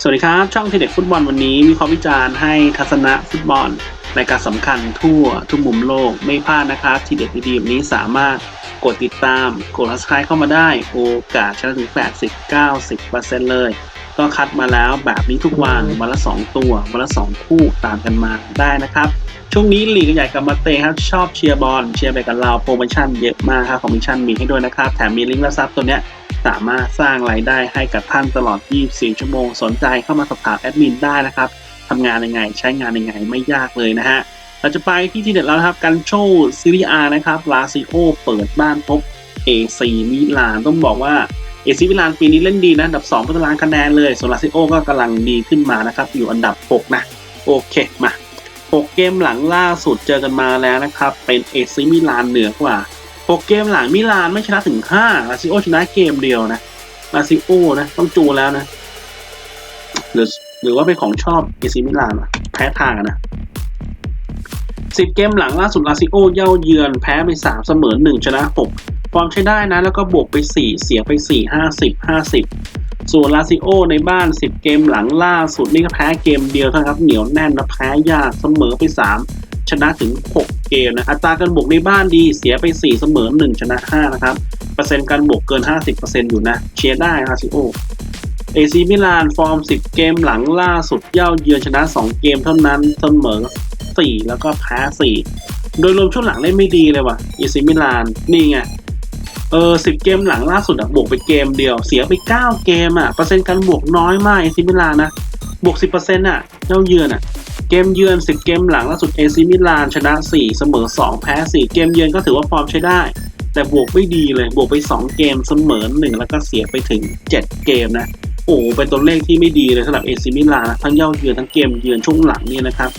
สวัสดีครับ ช่องทีเด็กฟุตบอลวันนี้มีความวิจารณ์ให้ทัศนะฟุตบอลรายการสำคัญทั่วทุกมุมโลกไม่พลาดนะครับ ทีเด็ดดีๆแบบนี้สามารถกดติดตาม กด subscribe เข้ามาได้ โอกาสชนะถึง 80-90%เลย ก็คัดมาแล้วแบบนี้ทุกวัน วันละ 2 ตัว วันละ 2 คู่ตามกันมาได้นะครับ ช่วงนี้หลีกใหญ่กับมาเตะครับ ชอบเชียร์บอลเชียร์ไปกับเราโปรโมชั่นเยอะมากครับคอมมิชชั่นมีให้ด้วยนะครับ แถมมีลิงก์และซับตัวเนี้ย สามารถสร้างรายได้ให้กับท่านตลอด 24 ชั่วโมง สนใจเข้ามาสอบถามแอดมินได้นะครับทำงานยังไง ใช้งานยังไงไม่ยากเลยนะฮะเราจะไปที่ที่เด็ดแล้วนะครับกันโชซีรีอานะครับลาซิโอเปิดบ้านพบ AC มิลานต้องบอกว่า AC มิลานปีนี้เล่นดีนะอันดับ2เป็นตารางคะแนนเลยส่วนลาซิโอก็กำลังดีขึ้นมานะครับอยู่อันดับ 6 นะ โอเคมา 6 เกมหลังล่าสุดเจอกันมาแล้วนะครับเป็น AC มิลานเหนือกว่า 6เกมหลังมิลานไม่ชนะถึง5ลาซิโอชนะเกมเดียวนะลาซิโอนะต้องจูแล้วนะ หรือหรือว่าเป็นของชอบเอซิมิลานอะแพ้ทางอะนะ10เกมหลังล่าสุดลาซิโอเย่าเยือนแพ้ไป3เสมอ1ชนะ6ฟอร์มใช้ได้นะ แล้วก็บวกไป4เสียไป4 50 50ส่วนลาซิโอในบ้าน10เกมหลังล่าสุดนี่ก็แพ้เกมเดียวเท่านั้นครับเหนียวแน่นนะแพ้ยากเสมอไป3ชนะถึง6 เกมนะอัตราการบวกในบ้านดีเสียไป 4 เสมอ 1 ชนะ 5 นะครับ เปอร์เซ็นต์การบวกเกิน 50%อยู่นะ เชียร์ได้ลาซิโอเอซีมิลานฟอร์ม 10 เกมหลังล่าสุดเย่าเยือนชนะ 2 เกมเท่านั้นเสมอ 4 แล้วก็แพ้ 4 โดยรวมช่วงหลังเล่นไม่ดีเลยว่ะเอซีมิลานนี่ไงเออ10เกมหลังล่าสุดอะบวกไปเกมเดียวเสียไป 9 เกมอะเปอร์เซ็นต์การบวกน้อยมากเอซีมิลานนะบวก 10%อะเย่าเยือนอะ เกมเยือน 10 เกมหลังล่าสุดเอซีมิลานชนะ 4 เสมอ 2 แพ้ 4 เกมเยือนก็ถือว่าฟอร์มใช้ได้ แต่บวกไม่ดีเลยบวกไป 2 เกมเสมอ 1 แล้วก็เสียไปถึง 7 เกมนะโอ้เป็นตัวเลขที่ไม่ดีเลยสำหรับเอซิมิลานนะทั้งเย่าเยือนทั้งเกมเยือนช่วงหลังนี่นะครับ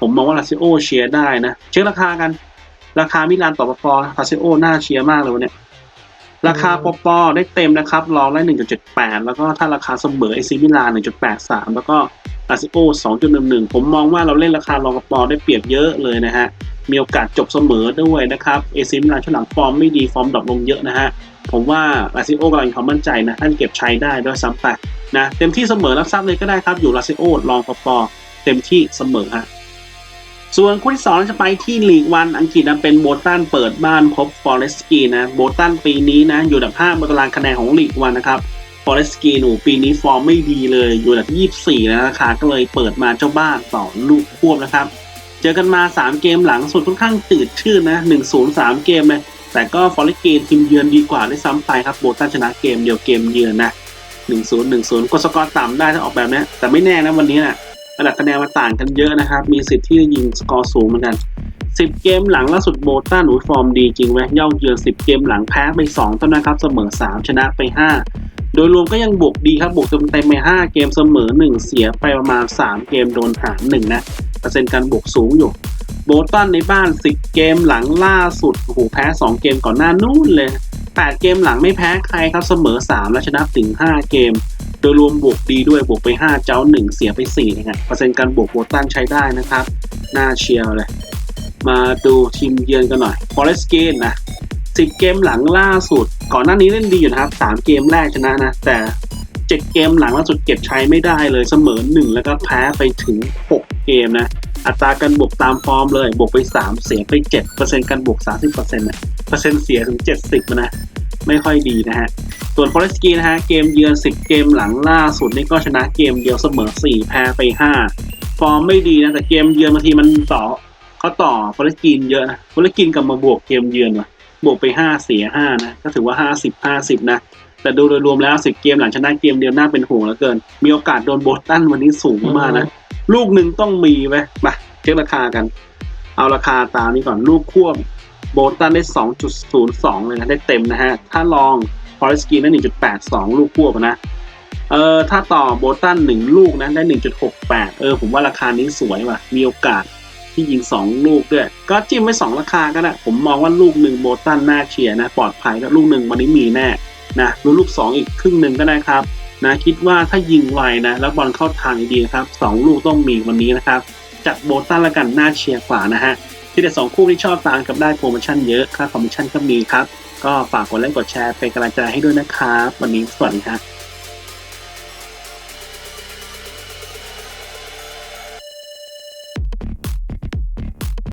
ผมมองว่าลาซิโอเชียร์ได้นะ เช็คราคากัน ราคามิลานต่อปปลาซิโอน่าเชียร์มากเลยวันนี้ราคาปปได้เต็มนะครับรองได้1.78 แล้วก็ถ้าราคาเสมอเอซิมิลาน1.83 แล้วก็ ลาซิโอ2.11 ผมมองว่าเราเล่นราคารองปปได้เปรียบเยอะเลยนะฮะ มีโอกาสจบเสมอด้วยนะครับ เอซิมิลานช่วงหลังฟอร์มไม่ดีฟอร์มดรอปลงเยอะนะฮะ ผมว่าลาซิโอกำลังมีความมั่นใจนะ ท่านเก็บใช้ได้ด้วยซ้ำไปนะ เต็มที่เสมอรับทรัพย์เลยก็ได้ครับ อยู่ลาซิโอลองปอปอเต็มที่เสมอฮะส่วนคู่ที่สองจะไปที่ลีกวันอังกฤษนะเป็นโบตันเปิดบ้านพบฟอเรสกีนะโบตันปีนี้นะอยู่อันดับ5บนตารางคะแนนของลีกวันนะครับ ฟอเรสกีหนูปีนี้ฟอร์มไม่ดีเลยอยู่อันดับ24นะราคาก็เลยเปิดมาเจ้าบ้านต่อลูกควบนะครับ เจอกันมา 3 เกมหลังสุดค่อนข้างตื่นชื่นนะ 1-0 3 เกมเลยแต่ก็ฟอร์เรสกมทีมเยือนดีกว่าได้ซ้ำไปครับโบตันชนะเกมเดียวเกมเยือนนะ 1-0 1-0กดสกอร์ต่ำได้ถ้าออกแบบนี้แต่ไม่แน่นะวันนี้นะ่ะระดับคะแนนมาต่างกันเยอะนะครับ มีสิทธิ์ที่จะยิงสกอร์สูงเหมือนกัน 10 เกมหลังล่าสุดโบตันหนูฟอร์มดีจริงไหมเย่าเยือน 10 เกมหลังแพ้ไป 2 เท่านั้นครับ เสมอ 3 ชนะไป 5 โดยรวมก็ยังบวกดีครับบวกเต็มไป5เกมเสมอ 1 เสียไปประมาณ 3 เกมโดนหาร1นะเปอร์เซ็นต์การบวกสูงอยู่ โบตันในบ้าน 10 เกมหลังล่าสุดโอ้โหแพ้ 2 เกมก่อนหน้านู้นเลย 8 เกมหลังไม่แพ้ใครครับเสมอ 3 และชนะถึง 5 เกม โดยรวมบวกดีด้วยบวกไป 5 เจ้า 1 เสียไป4นะฮะเปอร์เซ็นต์การบวกโบตันใช้ได้นะครับน่าเชียร์เลย มาดูทีมเยือนกันหน่อยฟอเรสเกนนะ10 เกมหลังล่าสุด ก่อนหน้านี้เล่นดีอยู่นะครับ3เกมแรกชนะนะ แต่7เกมหลังล่าสุดเก็บใช้ไม่ได้เลยเสมอ1แล้วก็แพ้ไปถึง 6 เกมนะ อัตราการบวกตามฟอร์มเลย บวกไป 3 เสียไป7เปอร์เซ็นต์การบวก 30%นะเปอร์เซ็นต์เสียถึง 70นะ ไม่ค่อยดีนะฮะ ส่วนฟอเรสกีนะฮะ เกมเยือน 10 เกมหลังล่าสุดนี่ก็ชนะเกมเดียวเสมอ 4 แพ้ไป 5 ฟอร์มไม่ดีนะ แต่เกมเยือนบางทีมันต่อเขาต่อฟอเรสกีนเยอะนะฟอเรสกีนกลับมาบวกเกมเยือนว่ะ บวกไป5เสีย5นะก็ถือว่า50 50นะแต่ดูโดยรวมแล้ว10เกมหลังชนะเกมเดียวน่าเป็นห่วงเหลือเกิน มีโอกาสโดนโบสตันวันนี้สูงมากนะ ลูกหนึ่งต้องมีไว้มาเช็คราคากัน เอาราคาตามนี้ก่อนลูกควบโบสตันได้ 2.02 เลยนะ ได้เต็มนะฮะ ถ้าลองฟอร์สกีได้1.82 ลูกควบนะ เออถ้าต่อโบสตันหนึ่งลูกนะได้ 1.68 เออ ผมว่าราคานี้สวยว่ะ มีโอกาส ที่ยิง 2 ลูกด้วย ก็จิ้มไว้2ราคาก็ได้ ผมมองว่าลูกหนึ่งโบสตันน่าเชียร์นะปลอดภัยแล้วลูกหนึ่งวันนี้มีแน่นะรู้ลูก 2 อีกครึ่งหนึ่งก็ได้ครับนะคิดว่าถ้ายิงไวนะแล้วบอลเข้าทางดีครับ2ลูกต้องมีวันนี้นะครับจัดโบสตันละกันน่าเชียร์กว่านะฮะที่เด็ดสองคู่ที่ชอบตามกับได้โปรโมชั่นเยอะค่าคอมมิชชั่นก็มีครับ ก็ฝากกดไลค์กดแชร์เป็นกำลังใจให้ด้วยนะครับ วันนี้สวัสดีครับ